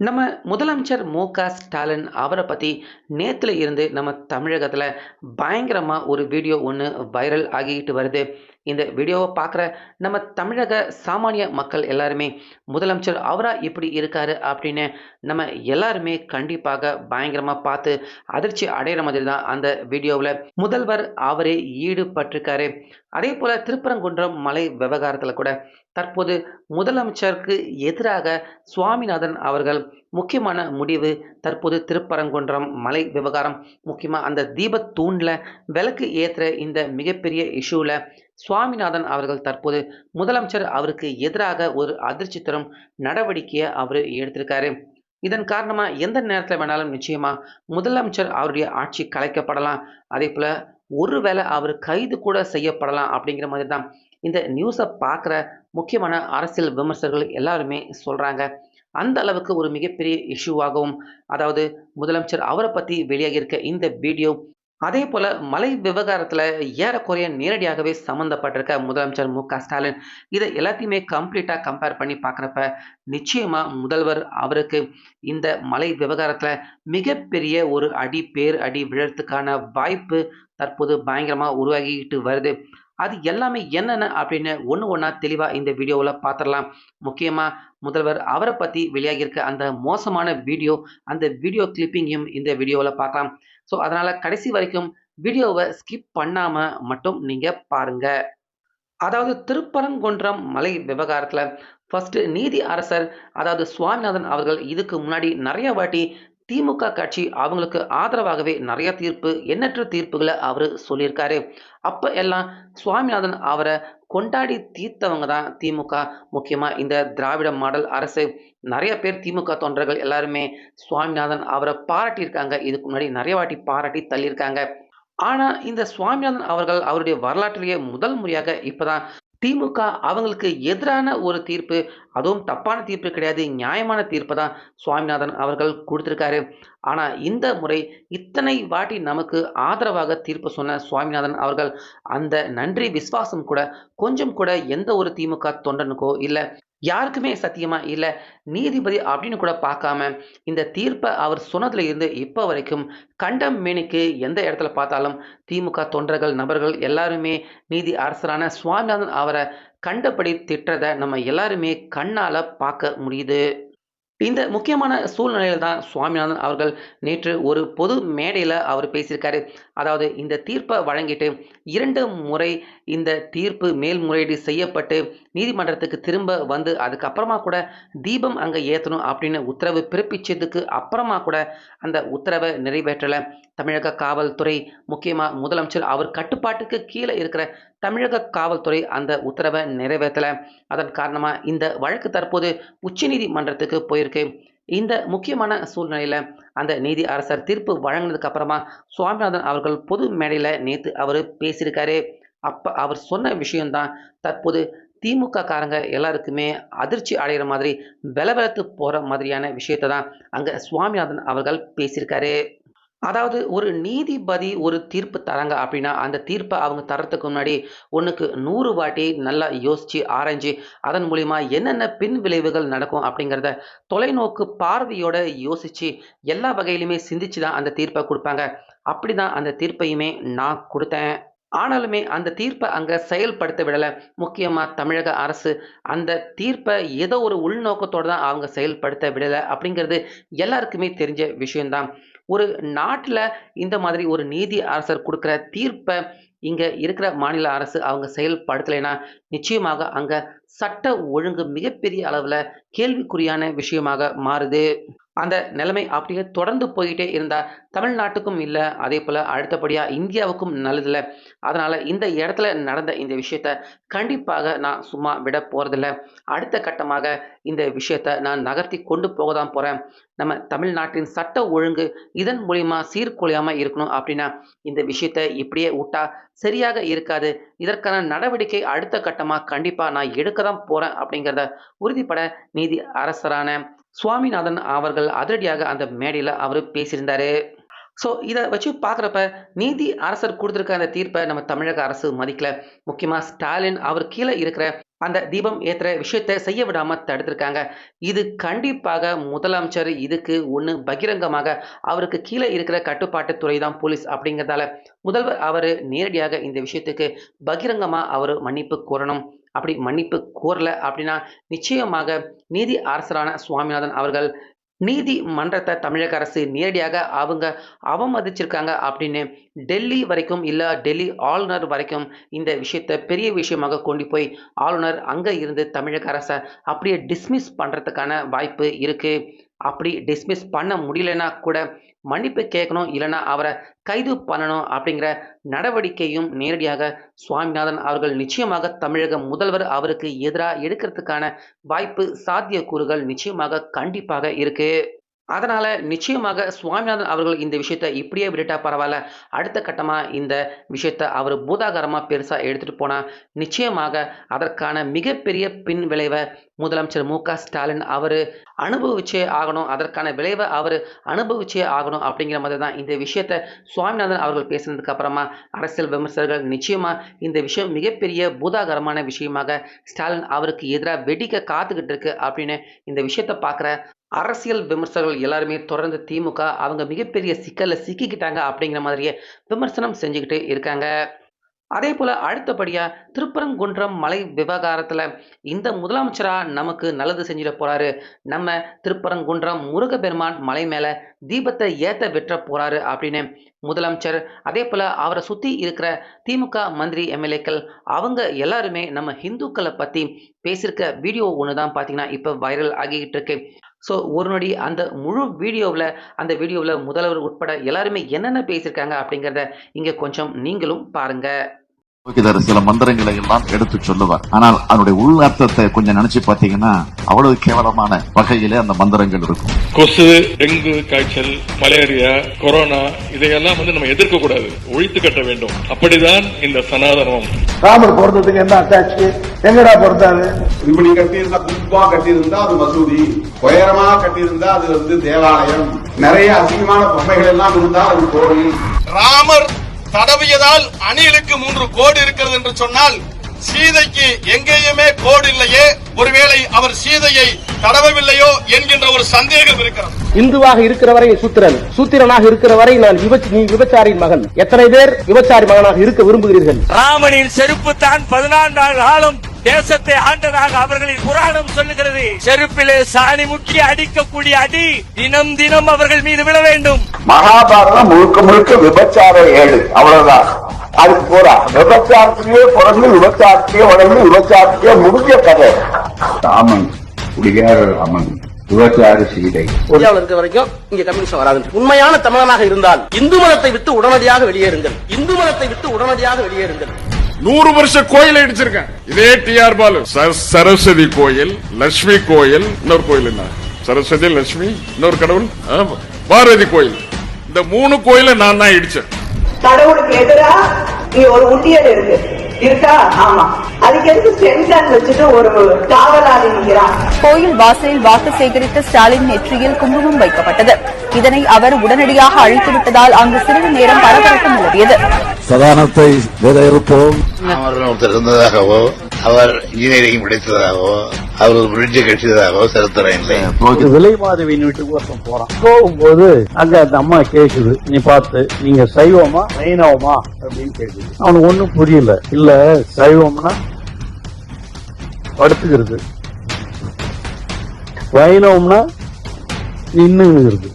நம்ம முதலமைச்சர் மு க ஸ்டாலின் அவரை பற்றி நேற்றுல இருந்து நம்ம தமிழகத்தில் பயங்கரமாக ஒரு வீடியோ ஒன்று வைரல் ஆகிக்கிட்டு வருது. இந்த வீடியோவை பார்க்குற நம்ம தமிழக சாமானிய மக்கள் எல்லாருமே முதலமைச்சர் அவராக இப்படி இருக்காரு அப்படின்னு நம்ம எல்லாருமே கண்டிப்பாக பயங்கரமாக பார்த்து அதிர்ச்சி அடைகிற மாதிரி தான் அந்த வீடியோவில் முதல்வர் அவரே ஈடுபட்டிருக்காரு. அதே போல் திருப்பரங்குன்றம் மலை விவகாரத்தில் கூட தற்போது முதலமைச்சருக்கு எதிராக சுவாமிநாதன் அவர்கள் முக்கியமான முடிவு தற்போது திருப்பரங்குன்றம் மலை விவகாரம். முக்கியமாக அந்த தீபத்தூணில் விளக்கு ஏற்றுற இந்த மிகப்பெரிய இஷ்யூவில் சுவாமிநாதன் அவர்கள் தற்போது முதலமைச்சர் அவருக்கு எதிராக ஒரு அதிர்ச்சி தரும் நடவடிக்கையை அவர் எடுத்திருக்காரு. இதன் காரணமாக எந்த நேரத்தில் வேணாலும் நிச்சயமாக முதலமைச்சர் அவருடைய ஆட்சி கலைக்கப்படலாம். அதே போல் ஒருவேளை அவர் கைது கூட செய்யப்படலாம் அப்படிங்கிற மாதிரி தான் இந்த நியூஸை பார்க்குற முக்கியமான அரசியல் விமர்சகர்கள் எல்லாருமே சொல்கிறாங்க அந்த அளவுக்கு ஒரு மிகப்பெரிய இஷ்யூவாகவும் அதாவது முதலமைச்சர் அவரை பற்றி வெளியாகியிருக்க இந்த வீடியோ அதே போல் மலை விவகாரத்தில் ஏறக்குறைய நேரடியாகவே சம்மந்தப்பட்டிருக்க முதலமைச்சர் மு க ஸ்டாலின் இதை எல்லாத்தையுமே கம்ப்ளீட்டாக கம்பேர் பண்ணி பார்க்குறப்ப நிச்சயமாக முதல்வர் அவருக்கு இந்த மலை விவகாரத்தில் மிகப்பெரிய ஒரு அடி பேர் அடி விழத்துக்கான வாய்ப்பு தற்போது பயங்கரமாக உருவாகிட்டு வருது. அது எல்லாமே என்னென்ன அப்படின்னு ஒன்று ஒன்றா தெளிவாக இந்த வீடியோவில் பார்த்துடலாம் முக்கியமாக முதல்வர் அவரை பற்றி வெளியாகியிருக்க அந்த மோசமான வீடியோ அந்த வீடியோ கிளிப்பிங்கையும் இந்த வீடியோவில் பார்க்கலாம் ஸோ அதனால் கடைசி வரைக்கும் வீடியோவை ஸ்கிப் பண்ணாமல் மட்டும் நீங்கள் பாருங்கள் அதாவது திருப்பரங்குன்றம் மலை விவகாரத்தில் ஃபஸ்ட்டு நீதி அரசர் அதாவது சுவாமிநாதன் அவர்கள் இதுக்கு முன்னாடி நிறைய வாட்டி திமுக கட்சி அவங்களுக்கு ஆதரவாகவே நிறைய தீர்ப்பு எண்ணற்ற தீர்ப்புகளை அவர் சொல்லியிருக்காரு. அப்போ எல்லாம் சுவாமிநாதன் அவரை கொண்டாடி தீர்த்தவங்க தான் திமுக. முக்கியமாக இந்த திராவிட மாடல் அரசு. நிறைய பேர் திமுக தொண்டர்கள் எல்லாருமே சுவாமிநாதன் அவரை பாராட்டியிருக்காங்க. இதுக்கு முன்னாடி நிறைய வாட்டி பாராட்டி தள்ளியிருக்காங்க. ஆனால் இந்த சுவாமிநாதன் அவர்கள் அவருடைய வரலாற்றிலேயே முதல் முறையாக இப்போதான் திமுக அவங்களுக்கு எதிரான ஒரு தீர்ப்பு அதுவும் தப்பான தீர்ப்பு கிடையாது நியாயமான தீர்ப்பு தான் சுவாமிநாதன் அவர்கள் கொடுத்துருக்காரு. ஆனால் இந்த முறை இத்தனை வாட்டி நமக்கு ஆதரவாக தீர்ப்பு சொன்ன சுவாமிநாதன் அவர்கள் அந்த நன்றி விஸ்வாசம் கூட கொஞ்சம் கூட எந்த ஒரு திமுக தொண்டனுக்கோ இல்லை யாருக்குமே சத்தியமா இல்லை. நீதிபதி அப்படின்னு கூட பார்க்காம இந்த தீர்ப்பை அவர் சொன்னதுல இருந்து இப்போ வரைக்கும் கண்டம் மேனிக்கு எந்த இடத்துல பார்த்தாலும் திமுக தொண்டர்கள் நபர்கள் எல்லாருமே நீதி அரசரான சுவாமிநாதன் அவரை கண்டபடி திட்டுறதை நம்ம எல்லாருமே கண்ணால் பார்க்க முடியுது. இந்த முக்கியமான சூழ்நிலையில் தான் சுவாமிநாதன் அவர்கள் நேற்று ஒரு பொது மேடையில் அவர் பேசியிருக்காரு. அதாவது இந்த தீர்ப்பை வழங்கிட்டு இரண்டு முறை இந்த தீர்ப்பு மேல்முறையீடு செய்யப்பட்டு நீதிமன்றத்துக்கு திரும்ப வந்து அதுக்கப்புறமா கூட தீபம் அங்கே ஏற்றணும் அப்படின்னு உத்தரவு பிறப்பிச்சதுக்கு அப்புறமா கூட அந்த உத்தரவை நிறைவேற்றலை. தமிழக காவல்துறை முக்கியமாக முதலமைச்சர் அவர் கட்டுப்பாட்டுக்கு கீழே இருக்கிற தமிழக காவல்துறை அந்த உத்தரவை நிறைவேற்றலை. அதன் காரணமாக இந்த வழக்கு தற்போது உச்சநீதிமன்றத்துக்கு போயிருக்கு. இந்த முக்கியமான சூழ்நிலையில் அந்த நீதி அரசர் தீர்ப்பு வழங்கினதுக்கு அப்புறமா சுவாமிநாதன் அவர்கள் பொது மேடையில் நேற்று அவர் பேசியிருக்காரு. அப்போ அவர் சொன்ன விஷயம்தான் தற்போது திமுக காரங்க எல்லாருக்குமே அதிர்ச்சி அடைகிற மாதிரி பலபலத்து போகிற மாதிரியான விஷயத்தை தான் அங்கே சுவாமிநாதன் அவர்கள் பேசியிருக்காரு. அதாவது ஒரு நீதிபதி ஒரு தீர்ப்பு தராங்க அப்படின்னா அந்த தீர்ப்பை அவங்க தரத்துக்கு முன்னாடி ஒன்றுக்கு நூறு வாட்டி நல்லா யோசித்து ஆராய்ஞ்சு அதன் மூலிமா என்னென்ன பின் விளைவுகள் நடக்கும் அப்படிங்கிறத தொலைநோக்கு பார்வையோட யோசித்து எல்லா வகையிலுமே சிந்திச்சு தான் அந்த தீர்ப்பை கொடுப்பாங்க. அப்படி தான் அந்த தீர்ப்பையுமே நான் கொடுத்தேன். ஆனாலுமே அந்த தீர்ப்பை அங்கே செயல்படுத்த விடலை. முக்கியமாக தமிழக அரசு அந்த தீர்ப்பை ஏதோ ஒரு உள்நோக்கத்தோடு தான் அவங்க செயல்படுத்த விடலை அப்படிங்கிறது எல்லாருக்குமே தெரிஞ்ச விஷயம்தான். ஒரு நாட்டில் இந்த மாதிரி ஒரு நீதி அரசர் கொடுக்குற தீர்ப்பை இங்கே இருக்கிற மாநில அரசு அவங்க செயல்படுத்தலைன்னா நிச்சயமாக அங்கே சட்ட ஒழுங்கு மிகப்பெரிய அளவில் கேள்விக்குறியான விஷயமாக மாறுது. அந்த நிலைமை அப்படியே தொடர்ந்து போயிட்டே இருந்தால் தமிழ்நாட்டுக்கும் இல்லை அதே போல் அடுத்தபடியாக இந்தியாவுக்கும் நல்லதில்லை. அதனால் இந்த இடத்துல நடந்த இந்த விஷயத்த கண்டிப்பாக நான் சும்மா விட போகிறதில்ல அடுத்த கட்டமாக இந்த விஷயத்தை நான் நகர்த்தி கொண்டு போக தான் போகிறேன் நம்ம தமிழ்நாட்டின் சட்ட ஒழுங்கு இதன் மூலிமா சீர்குலையாமல் இருக்கணும் அப்படின்னா இந்த விஷயத்தை இப்படியே விட்டா சரியாக இருக்காது. இதற்கான நடவடிக்கை அடுத்த கட்டமாக கண்டிப்பாக நான் எடுக்க தான் போகிறேன் அப்படிங்கிறத உறுதிப்பட நீதி அரசரான சுவாமிநாதன் அவர்கள் அதிரடியாக அந்த மேடையில் அவர் பேசியிருந்தார். ஸோ இதை வச்சு பார்க்குறப்ப நீதி அரசர் கொடுத்துருக்க அந்த தீர்ப்பை நம்ம தமிழக அரசு மதிக்கல. முக்கியமாக ஸ்டாலின் அவர் கீழே இருக்கிற அந்த தீபம் ஏற்றுற விஷயத்த செய்ய விடாமல் தடுத்திருக்காங்க. இது கண்டிப்பாக முதலமைச்சர் இதுக்கு ஒன்று பகிரங்கமாக அவருக்கு கீழே இருக்கிற கட்டுப்பாட்டு துறை தான் போலீஸ் அப்படிங்கிறதால முதல்வர் அவர் நேரடியாக இந்த விஷயத்துக்கு பகிரங்கமாக அவர் மன்னிப்பு கோரணும். அப்படி மன்னிப்பு கோரல அப்படின்னா நிச்சயமாக நீதி அரசரான சுவாமிநாதன் அவர்கள் நீதிமன்றத்தை தமிழக அரசு நேரடியாக அவங்க அவமதிச்சிருக்காங்க அப்படின்னு டெல்லி வரைக்கும் இல்லை டெல்லி ஆளுநர் வரைக்கும் இந்த விஷயத்தை பெரிய விஷயமாக கொண்டு போய் ஆளுநர் அங்கே இருந்து தமிழக அரசை அப்படியே டிஸ்மிஸ் பண்ணுறதுக்கான வாய்ப்பு இருக்குது அப்படி டிஸ்மிஸ் பண்ண முடியலன்னா கூட மன்னிப்பு கேட்கணும் இல்லைன்னா அவரை கைது பண்ணணும் அப்படிங்கிற நடவடிக்கையும் நேரடியாக சுவாமிநாதன் அவர்கள் நிச்சயமாக தமிழக முதல்வர் அவருக்கு எதிராக எடுக்கிறதுக்கான வாய்ப்பு சாத்தியக்கூறுகள் நிச்சயமாக கண்டிப்பாக இருக்குது அதனால் நிச்சயமாக சுவாமிநாதன் அவர்கள் இந்த விஷயத்தை இப்படியே விட்டுட்டா பரவாயில்ல. அடுத்த கட்டமாக இந்த விஷயத்தை அவர் பூதாகரமாக பெருசாக எடுத்துகிட்டு போனால் நிச்சயமாக அதற்கான மிகப்பெரிய பின் விளைவை முதலமைச்சர் மு க ஸ்டாலின் அவர் அனுபவிச்சே ஆகணும். அதற்கான விளைவை அவர் அனுபவிச்சே ஆகணும் அப்படிங்கிற மாதிரி தான் இந்த விஷயத்தை சுவாமிநாதன் அவர்கள் பேசினதுக்கு அப்புறமா அரசியல் விமர்சகர்கள் நிச்சயமாக இந்த விஷயம் மிகப்பெரிய பூதாகரமான விஷயமாக ஸ்டாலின் அவருக்கு எதிராக வெடிக்க காத்துக்கிட்டு இருக்கு அப்படின்னு இந்த விஷயத்தை பார்க்குற அரசியல் விமர்சகர்கள் எல்லாருமே தொடர்ந்து திமுக அவங்க மிகப்பெரிய சிக்கலில் சிக்கிக்கிட்டாங்க அப்படிங்கிற மாதிரியே விமர்சனம் செஞ்சுக்கிட்டு இருக்காங்க. அதே போல் அடுத்தபடியாக திருப்பரங்குன்றம் மலை விவகாரத்தில் இந்த முதலமைச்சராக நமக்கு நல்லது செஞ்சிட போகிறாரு நம்ம திருப்பரங்குன்றம் முருகப்பெருமான் மலை மேலே தீபத்தை ஏற்ற விட்டுற போகிறாரு அப்படின்னு முதலமைச்சர். அதே போல் அவரை சுற்றி இருக்கிற திமுக மந்திரி எம்எல்ஏக்கள் அவங்க எல்லாருமே நம்ம ஹிந்துக்களை பற்றி பேசியிருக்க வீடியோ ஒன்று தான் பார்த்தீங்கன்னா இப்போ வைரல் ஆகிக்கிட்டு இருக்கு. ஸோ ஒரு நொடி அந்த முழு வீடியோவில் அந்த வீடியோவில் முதல்வர் உட்பட எல்லாருமே என்னென்ன பேசியிருக்காங்க அப்படிங்கிறத இங்கே கொஞ்சம் நீங்களும் பாருங்கள் இதர் சில மந்திரங்களை எல்லாம் எடுத்து சொல்லுவார். ஆனால் அதனுடைய உள் அர்த்தத்தை கொஞ்சம் நினைச்சு பாத்தீங்கன்னா அவ்வளவு கேவலமான வகையிலே அந்த மந்திரங்கள் இருக்கும். கொசு டெங்கு காய்ச்சல் மலேரியா கொரோனா இதையெல்லாம் வந்து நம்ம எதிர்க்க கூடாது. ஒழித்து கட்ட வேண்டும். அப்படிதான் இந்த சனாதனம் ராமர் பிறந்ததுக்கு என்ன அட்டாச் எங்கடா பிறந்தாரு இப்படி கட்டியிருந்தா கும்பா கட்டியிருந்தா அது மசூதி. உயரமா கட்டியிருந்தா அது வந்து தேவாலயம். நிறைய அசிங்கமான பொம்மைகள் எல்லாம் இருந்தா அது கோவில் ராமர் தடவியதால் அணிலுக்கு மூன்று கோடு இருக்கிறது என்று சொன்னால் சீதைக்கு எங்கேயுமே கோடு இல்லையே. ஒருவேளை அவர் சீதையை தடவவில்லையோ என்கின்ற ஒரு சந்தேகம் இருக்கிறது. இந்துவாக இருக்கிற வரை சூத்திரன். சூத்திரனாக இருக்கிற வரை நான் விபச்சாரியின் மகன். எத்தனை பேர் விபச்சாரி மகனாக இருக்க விரும்புகிறீர்கள்? ராமனின் செருப்பு தான் பதினான்கு காலம் தேசத்தை ஆண்டதாக அவர்களின் புராணம் சொல்லுகிறது. செருப்பிலே சாணி முக்கி அடிக்கக்கூடிய அடி தினம் தினம் அவர்கள் மீது விழ வேண்டும். மகாபாரதம் முழுக்க முழுக்க விபச்சார ஏழு. அவ்வளவுதான். அதுக்கு போறா. விபச்சாரத்திலேயே பிறந்து விபச்சாரத்தையே வளர்ந்து விபச்சாரத்தையே முடிஞ்ச கதை. ராமன் குடிகார ராமன் விபச்சார சீதை. இந்தியாவில் இருக்கிற வரைக்கும் இங்க கம்யூனிஸ்ட் வராது. உண்மையான தமிழனாக இருந்தால் இந்து மதத்தை விட்டு உடனடியாக வெளியேறுங்கள். இந்து மதத்தை விட்டு உடனடியாக வெளியேறுங்கள். நூறு வருஷ கோயில் அடிச்சிருக்கேன் இதே டிஆர் பாலு. சரஸ்வதி கோயில் லட்சுமி கோயில் இன்னொரு கோயில் என்ன? சரஸ்வதி லட்சுமி இன்னொரு கடவுள்? பாரதி கோயில். இந்த மூணு கோயிலை நான் தான் இடிச்சேன். கடவுளுக்கு எதிராக ஒரு உண்டியல் இருக்கு. இருக்கா? ஆமா. அதுக்கு எதுக்கு சென்சார் வச்சுட்டு ஒரு காவலாளி நிக்கிறான்? கோயில் வாசலில் வாக்கு சேகரித்த ஸ்டாலின் நெற்றியில் குங்குமம் வைக்கப்பட்டது. இதனை அவர் உடனடியாக அழித்துவிட்டதால் அங்கு சிறிது நேரம் பரபரப்பு நிலவியது. சதானத்தை ஒருத்தர் இருந்ததாகவோ அவர் இன்ஜினியரிங் படித்ததாகவோ அவர் ஒரு பிரிட்ஜ் கட்டியதாகவோ சரித்திரம் இல்லை. விலை மாதவியின் வீட்டுக்கு ஒருத்தன் போறான். போகும்போது அங்க அந்த அம்மா கேக்குது நீ பார்த்து நீங்க சைவமா வைணவமா? அப்படின்னு கேக்குது. அவனுக்கு ஒண்ணும் புரியல. இல்ல சைவம்னா படுத்துக்கிறது. வைணவம்னா நின்னுங்கிறது.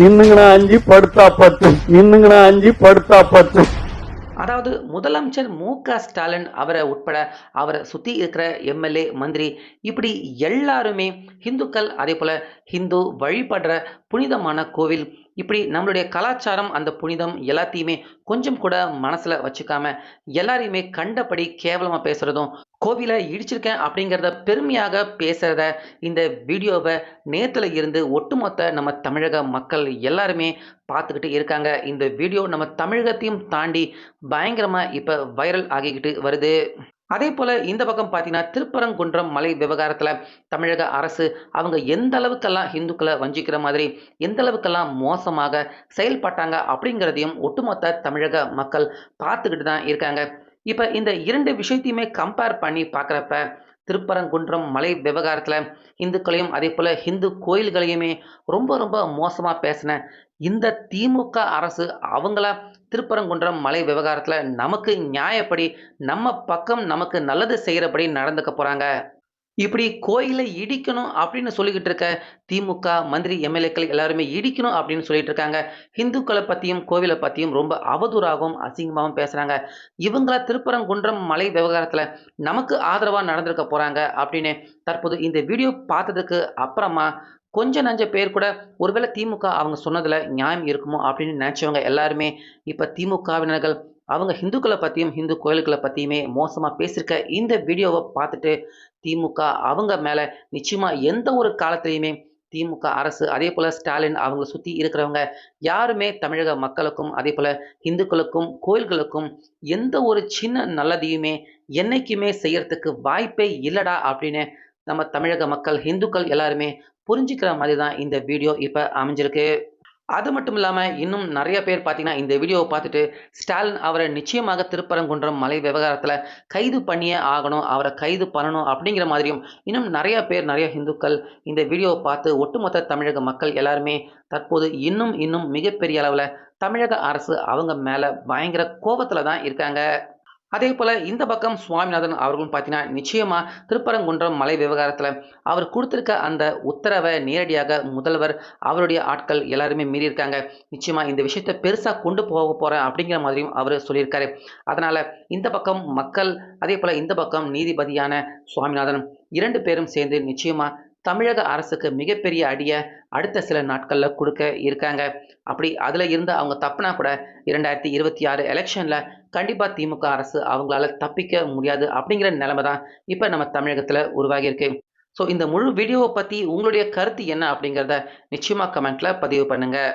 நின்னுங்கனா அஞ்சு படுத்தா பத்து. நின்னுங்கனா அஞ்சு படுத்தா பத்து. அதாவது முதலமைச்சர் மு க ஸ்டாலின் அவரை உட்பட அவரை சுற்றி இருக்கிற எம்எல்ஏ மந்திரி இப்படி எல்லாருமே ஹிந்துக்கள் அதே போல் ஹிந்து வழிபடுற புனிதமான கோவில். இப்படி நம்மளுடைய கலாச்சாரம் அந்த புனிதம் எல்லாத்தையுமே கொஞ்சம் கூட மனசில் வச்சுக்காம எல்லாரையுமே கண்டபடி கேவலமாக பேசுகிறதும் கோவிலை இடிச்சிருக்கேன் அப்படிங்கிறத பெருமையாக பேசுகிறத இந்த வீடியோவை நேத்துல இருந்து ஒட்டுமொத்த நம்ம தமிழக மக்கள் எல்லாருமே பார்த்துக்கிட்டு இருக்காங்க. இந்த வீடியோ நம்ம தமிழகத்தையும் தாண்டி பயங்கரமாக இப்போ வைரல் ஆகிக்கிட்டு வருது. அதே போல் இந்த பக்கம் பார்த்தீங்கன்னா திருப்பரங்குன்றம் மலை விவகாரத்தில் தமிழக அரசு அவங்க எந்த அளவுக்கெல்லாம் ஹிந்துக்களை வஞ்சிக்கிற மாதிரி எந்த அளவுக்கெல்லாம் மோசமாக செயல்பட்டாங்க அப்படிங்கிறதையும் ஒட்டுமொத்த தமிழக மக்கள் பார்த்துக்கிட்டு தான் இருக்காங்க. இப்போ இந்த இரண்டு விஷயத்தையுமே கம்பேர் பண்ணி பார்க்குறப்ப திருப்பரங்குன்றம் மலை விவகாரத்தில் இந்துக்களையும் அதே போல் ஹிந்து கோயில்களையுமே ரொம்ப ரொம்ப மோசமாக பேசின இந்த திமுக அரசு அவங்கள திருப்பரங்குன்றம் மலை விவகாரத்தில் நமக்கு நியாயப்படி நம்ம பக்கம் நமக்கு நல்லது செய்கிறபடி நடந்துக்க போகிறாங்க இப்படி கோயிலை இடிக்கணும் அப்படின்னு சொல்லிக்கிட்டு இருக்க திமுக மந்திரி எம்எல்ஏக்கள் எல்லாருமே இடிக்கணும் அப்படின்னு சொல்லிட்டு இருக்காங்க. இந்துக்களை பற்றியும் கோவிலை பற்றியும் ரொம்ப அவதூறாகவும் அசிங்கமாகவும் பேசுகிறாங்க இவங்கள திருப்பரங்குன்றம் மலை விவகாரத்தில் நமக்கு ஆதரவாக நடந்திருக்க போகிறாங்க அப்படின்னு தற்போது இந்த வீடியோ பார்த்ததுக்கு அப்புறமா கொஞ்ச நஞ்ச பேர் கூட ஒருவேளை திமுக அவங்க சொன்னதில் நியாயம் இருக்குமோ அப்படின்னு நினச்சவங்க எல்லாருமே இப்போ திமுகவினர்கள் அவங்க ஹிந்துக்களை பற்றியும் ஹிந்து கோயில்களை பற்றியுமே மோசமாக பேசியிருக்க இந்த வீடியோவை பார்த்துட்டு திமுக அவங்க மேலே நிச்சயமாக எந்த ஒரு காலத்துலையுமே திமுக அரசு அதே போல் ஸ்டாலின் அவங்கள சுற்றி இருக்கிறவங்க யாருமே தமிழக மக்களுக்கும் அதே போல் இந்துக்களுக்கும் கோயில்களுக்கும் எந்த ஒரு சின்ன நல்லதையுமே என்னைக்குமே செய்யறதுக்கு வாய்ப்பே இல்லைடா அப்படின்னு நம்ம தமிழக மக்கள் இந்துக்கள் எல்லாருமே புரிஞ்சுக்கிற மாதிரி தான் இந்த வீடியோ இப்போ அமைஞ்சிருக்கு. அது மட்டும் இல்லாமல் இன்னும் நிறைய பேர் பார்த்தீங்கன்னா இந்த வீடியோவை பார்த்துட்டு ஸ்டாலின் அவரை நிச்சயமாக திருப்பரங்குன்றம் மலை விவகாரத்தில் கைது பண்ணியே ஆகணும் அவரை கைது பண்ணணும் அப்படிங்கிற மாதிரியும் இன்னும் நிறைய பேர் நிறைய இந்துக்கள் இந்த வீடியோவை பார்த்து ஒட்டுமொத்த தமிழக மக்கள் எல்லாருமே தற்போது இன்னும் இன்னும் மிகப்பெரிய அளவில் தமிழக அரசு அவங்க மேலே பயங்கர கோபத்தில் தான் இருக்காங்க. அதே போல் இந்த பக்கம் சுவாமிநாதன் அவர்களும் பார்த்தீங்கன்னா நிச்சயமாக திருப்பரங்குன்றம் மலை விவகாரத்தில் அவர் கொடுத்துருக்க அந்த உத்தரவை நேரடியாக முதல்வர் அவருடைய ஆட்கள் எல்லாருமே மீறியிருக்காங்க. நிச்சயமாக இந்த விஷயத்தை பெருசாக கொண்டு போக போகிறேன் அப்படிங்கிற மாதிரியும் அவர் சொல்லியிருக்காரு. அதனால் இந்த பக்கம் மக்கள் அதே போல் இந்த பக்கம் நீதிபதியான சுவாமிநாதன் இரண்டு பேரும் சேர்ந்து நிச்சயமாக தமிழக அரசுக்கு மிகப்பெரிய அடியை அடுத்த சில நாட்களில் கொடுக்க இருக்காங்க. அப்படி அதில் இருந்து அவங்க தப்புனா கூட இரண்டாயிரத்தி இருபத்தி ஆறு எலெக்ஷனில் கண்டிப்பாக திமுக அரசு அவங்களால தப்பிக்க முடியாது அப்படிங்கிற நிலைமை தான் இப்போ நம்ம தமிழகத்தில் உருவாகியிருக்கு ஸோ இந்த முழு வீடியோவை பற்றி உங்களுடைய கருத்து என்ன அப்படிங்கிறத நிச்சயமாக கமெண்ட்டில் பதிவு பண்ணுங்கள்